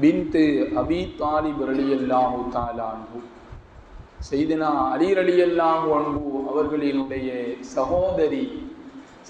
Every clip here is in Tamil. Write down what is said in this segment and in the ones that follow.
பின்து அபி தாலிப் ரலியல்லாஹு தாலான்ஹு செய்தினா அலி ரலியல்லாஹு அன்பு அவர்களினுடைய சகோதரி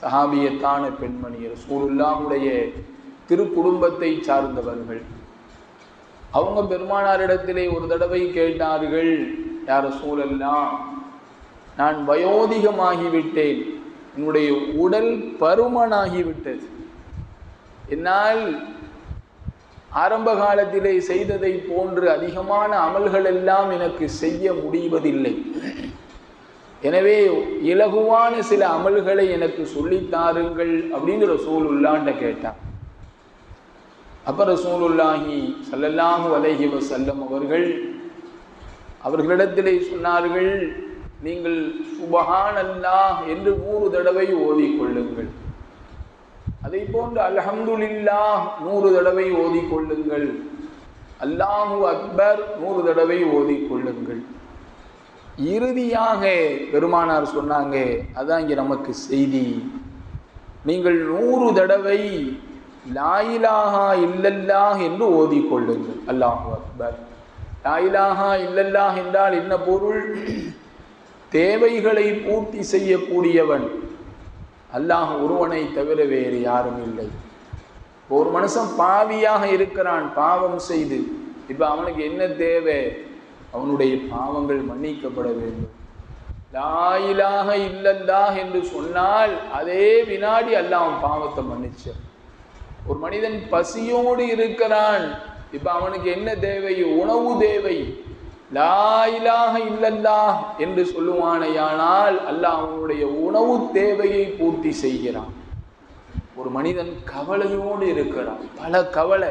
சஹாபியத்தான பெண்மணி ரசூலுல்லாஹுடைய திருக்குடும்பத்தை சார்ந்தவர்கள். அவங்க பெருமானாரிடத்திலே ஒரு தடவை கேட்டார்கள் யார் சூழல்லாம் நான் வயோதிகமாகிவிட்டேன். என்னுடைய உடல் பருமனாகிவிட்டது. என்னால் ஆரம்ப காலத்திலே செய்ததை போன்று அதிகமான அமல்கள் எல்லாம் எனக்கு செய்ய முடிவதில்லை. எனவே இலகுவான சில அமல்களை எனக்கு சொல்லித்தாருங்கள் அப்படிங்கிற அப்படின்னு கேட்டான். அப்புறம் ரசூலுல்லாஹி ஸல்லல்லாஹு அலைஹி செல்லும் அவர்கள் அவர்களிடத்திலே சொன்னார்கள் நீங்கள் சுபஹான் அல்லாஹ் என்று நூறு தடவை ஓதிக்கொள்ளுங்கள் அதை போன்று அல்ஹம்துலில்லாஹ் நூறு தடவை ஓதிக்கொள்ளுங்கள். அல்லாஹு அக்பர் நூறு தடவை ஓதிக்கொள்ளுங்கள். இறுதியாக பெருமானார் சொன்னாங்க அதான் இங்கே நமக்கு செய்தி. நீங்கள் நூறு தடவை லாயிலாஹா இல்லல்லாஹ் என்று ஓதிக்கொள்ளுங்கள். அல்லாஹு அக்பர். லாயிலாஹா இல்லல்லாஹ் என்றால் என்ன பொருள்? தேவைகளை பூர்த்தி செய்யக்கூடியவன். அல்லாஹ் ஒருவனை தவிர வேறு யாரும் இல்லை. ஒரு மனுஷன் பாவியாக இருக்கிறான் பாவம் செய்து இப்போ அவனுக்கு என்ன தேவை? அவனுடைய பாவங்கள் மன்னிக்கப்பட வேண்டும். லாயிலாக இல்லல்லாஹ் என்று சொன்னால் அதே வினாடி அல்லாஹ் அவன் பாவத்தை மன்னிச்சான் ஒரு மனிதன் பசியோடு இருக்கிறான் இப்போ அவனுக்கு என்ன தேவை? உணவு தேவை. லாயிலாக இல்லல்லா என்று சொல்லுவானையானால் அல்லாஹ் அவனுடைய உணவு தேவையை பூர்த்தி செய்கிறான். ஒரு மனிதன் கவலையோடு இருக்கிறான். பல கவலை.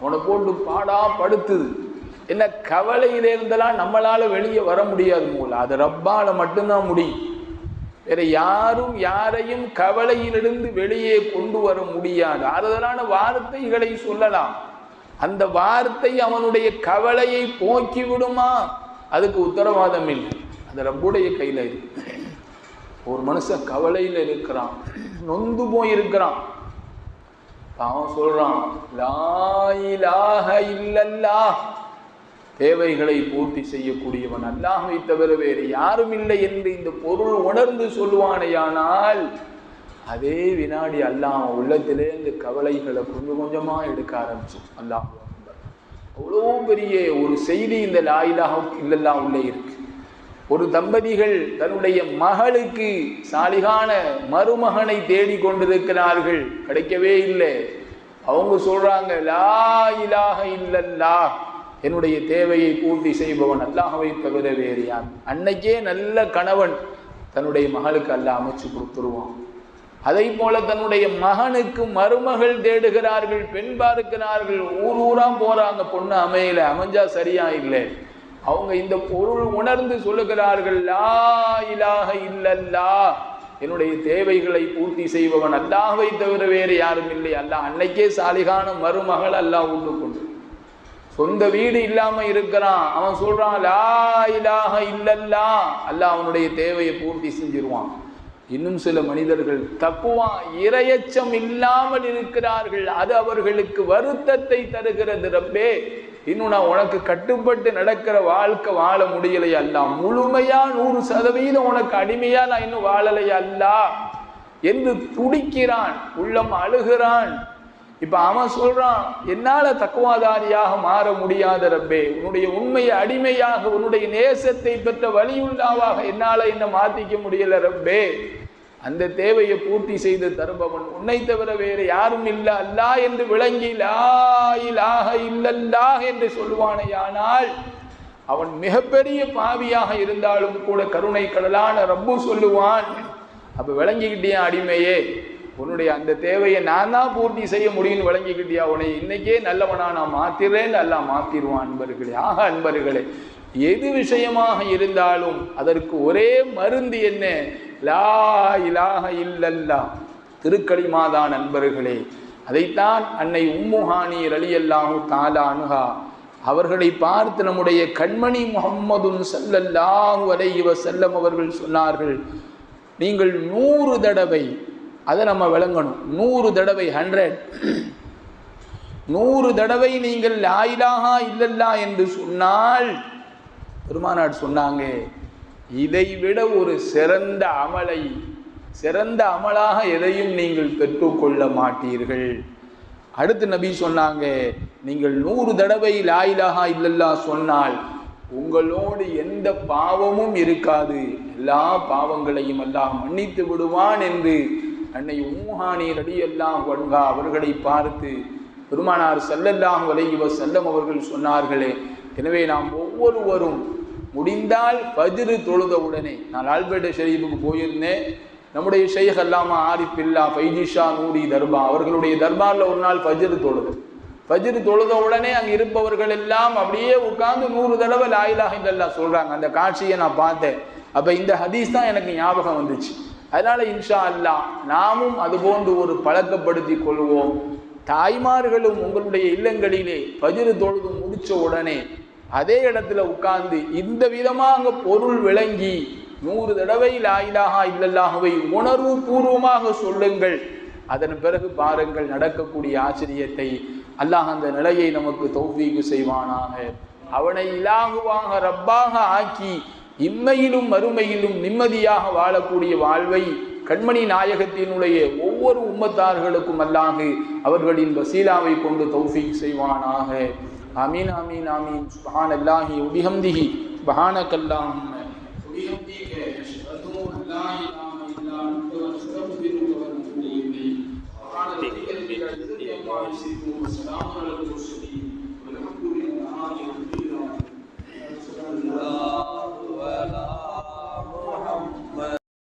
அவனை போட்டு பாடா படுத்துது. என்ன கவலையில் இருந்தெல்லாம் நம்மளால வெளியே வர முடியாது போல. அது ரப்பால மட்டும்தான் முடியும். வேற யாரும் யாரையும் கவலையிலிருந்து வெளியே கொண்டு வர முடியாது. ஆறுதலான வார்த்தைகளை சொல்லலாம். அந்த வார்த்தை அவனுடைய கவலையை போக்கி விடுமா? அதுக்கு உத்தரவாதம் இல்லை. அது ரப்புடைய கையில் இருக்கு. ஒரு மனுஷன் கவலையில் இருக்கிறான். நொந்து போய் இருக்கிறான் அவன் சொல்றான் லாயிலாக இல்லல்லா தேவைகளை பூர்த்தி செய்யக்கூடியவன் அல்லாஹை தவிர வேறு யாரும் இல்லை என்று இந்த பொருள் உணர்ந்து சொல்லுவானேயானால் அதே வினாடி அல்லாஹ் உள்ளத்திலே இந்த கவலைகளை கொஞ்சம் கொஞ்சமாக எடுக்க ஆரம்பிச்சு அல்லாஹ் அவ்வளோ பெரிய ஒரு செய்தி இந்த லாயிலாக இல்லெல்லாம் உள்ளே இருக்கு. ஒரு தம்பதிகள் தன்னுடைய மகளுக்கு சாலிகான மருமகனை தேடி கொண்டிருக்கிறார்கள். கிடைக்கவே இல்லை. அவங்க சொல்றாங்க லா இலாக இல்லல்லா என்னுடைய தேவையை பூர்த்தி செய்பவன் அல்லாஹவை தவிர வேறு யார் அன்னைக்கே நல்ல கணவன் தன்னுடைய மகளுக்கு அல்ல அமைச்சு கொடுத்துருவான். அதை போல தன்னுடைய மகனுக்கு மருமகள் தேடுகிறார்கள் பெண் பார்க்கிறார்கள் ஊர் ஊராக போறாங்க பொண்ணு அமையல அமைஞ்சா சரியா இல்லை. அவங்க இந்த பொருள் உணர்ந்து சொல்லுகிறார்கள் லா இலாக இல்லல்லா. என்னுடைய தேவைகளை பூர்த்தி செய்பவன் அல்லாஹை தவிர வேறு யாரும் இல்லை. அல்லாஹ் அன்னைக்கே சாலிகான மருமகள் அல்லாஹ் உண்டு கொண்டு. சொந்த வீடு இல்லாம இருக்கிறான். அவன் சொல்றான் லா இலாக இல்லல்லா. அல்லாஹ் அவனுடைய தேவையை பூர்த்தி செஞ்சிருவான். இன்னும் சில மனிதர்கள் தக்குவா இரையச்சம் இல்லாமல் இருக்கிறார்கள். அது அவர்களுக்கு வருத்தத்தை தருகிறது ரப்பே. இன்னும் நான் உனக்கு கட்டுப்பட்டு நடக்கிற வாழ்க்கை வாழ முடியலையா அல்ல. முழுமையா நூறு சதவீதம் உனக்கு அடிமையா நான் இன்னும் வாழலையா அல்ல. என்று துடிக்கிறான் உள்ளம் அழுகிறான். இப்ப அவன் சொல்றான் என்னால தக்குவாதாரியாக மாற முடியாத ரப்பே. உன்னுடைய உண்மையை அடிமையாக உன்னுடைய நேசத்தை பெற்ற வழியுண்டாவாக என்னால என்ன மாத்திக்க முடியல ரப்பே. அந்த தேவையை பூர்த்தி செய்து தருபவன். உன்னை தவிர வேறு யாரும் இல்ல. அல்லா என்று விளங்கி லாயிலாக இல்லல்லாக என்று சொல்லுவானேயானால் அவன் மிகப்பெரிய பாவியாக இருந்தாலும் கூட கருணை கடலான ரப்பு சொல்லுவான். அப்ப விளங்கிக்கிட்டே அடிமையே? உன்னுடைய அந்த தேவையை நான் தான் பூர்த்தி செய்ய முடியும்னு விளங்கிக்கிட்டியா உன்னை? இன்னைக்கே நல்லவனா நான் மாத்திரேன் நல்லா மாத்திருவான் அன்பர்களே. ஆக அன்பர்களே எது விஷயமாக இருந்தாலும் அதற்கு ஒரே மருந்து என்ன? லா இலாஹ இல்லல்லா. திருக்களிமாதான் நண்பர்களே அதைத்தான் அன்னை உம்முஹானி ரலியல்லாஹு தாலா அனுகா அவர்களை பார்த்து நம்முடைய கண்மணி முகம்மதுன் சல்லல்லாஹு அலைவ செல்லம் அவர்கள் சொன்னார்கள் நீங்கள் நூறு தடவை அதை நம்ம விளங்கணும். நூறு தடவை ஹண்ட்ரட். நூறு தடவை நீங்கள் லாயிலாகா இல்லல்லா என்று சொன்னால் பெருமானார் சொன்னாங்க இதை விட ஒரு சிறந்த அமலை சிறந்த அமலாக எதையும் நீங்கள் பெற்றுக்கொள்ள மாட்டீர்கள். அடுத்து நபி சொன்னாங்க நீங்கள் நூறு தடவை லாயிலாகா இல்லல்லா சொன்னால் உங்களோடு எந்த பாவமும் இருக்காது. எல்லா பாவங்களையும் அல்லாஹ் மன்னித்து விடுவான் என்று அன்னை உம்முஹானி ரடி அல்லாஹ் வன்கா அவர்களை பார்த்து பெருமானார் வலை இவர் செல்லம் அவர்கள் சொன்னார்களே எனவே நாம் ஒவ்வொருவரும் முடிந்தால் ஃபஜ்ரு தொழுத உடனே. நான் ஆல்பேட்டை ஷெரீஃபுக்கு போயிருந்தேன். நம்முடைய ஷெய்க் அல்லாமா ஆரிஃப் இல்லா ஃபைஜிஷா நூரி தர்பா அவர்களுடைய தர்பாரில் ஒரு நாள் ஃபஜ்ரு தொழுது ஃபஜ்ரு தொழுத உடனே அங்கே இருப்பவர்கள் எல்லாம் அப்படியே உட்கார்ந்து நூறு தடவை லாயிலாக இல்லல்லா சொல்கிறாங்க அந்த காட்சியை நான் பார்த்தேன். அப்போ இந்த ஹதீஸ் தான் எனக்கு ஞாபகம் வந்துச்சு. அதனால் இன்ஷா அல்லாஹ் நாமும் அதுபோன்று ஒரு பழக்கப்படுத்தி கொள்வோம். தாய்மார்களும் உங்களுடைய இல்லங்களிலே ஃபஜ்ரு தொழுது முடிச்ச உடனே அதே இடத்துல உட்கார்ந்து இந்த விதமாக பொருள் விளங்கி நூறு தடவை லாயிலாகா இல்லல்லாகவை உணர்வு பூர்வமாக சொல்லுங்கள். அதன் பிறகு பாருங்கள் நடக்கக்கூடிய ஆச்சரியத்தை. அல்லாஹ் அந்த நிலையை நமக்கு தௌஃபீக்கு செய்வானாக. அவனை இலாகுவாக ரப்பாக ஆக்கி இம்மையிலும் மறுமையிலும் நிம்மதியாக வாழக்கூடிய வாழ்வை கண்மணி நாயகத்தினுடைய ஒவ்வொரு உம்மத்தார்களுக்கும் அல்லாஹு அவர்களின் வசீலாவை கொண்டு தௌஃபீக் செய்வானாக. ஆமீன் ஆமீன் ஆமீன். சுபஹான் அல்லாஹி உபிஹம்திஹி சுபஹானக் அல்லாஹும்ம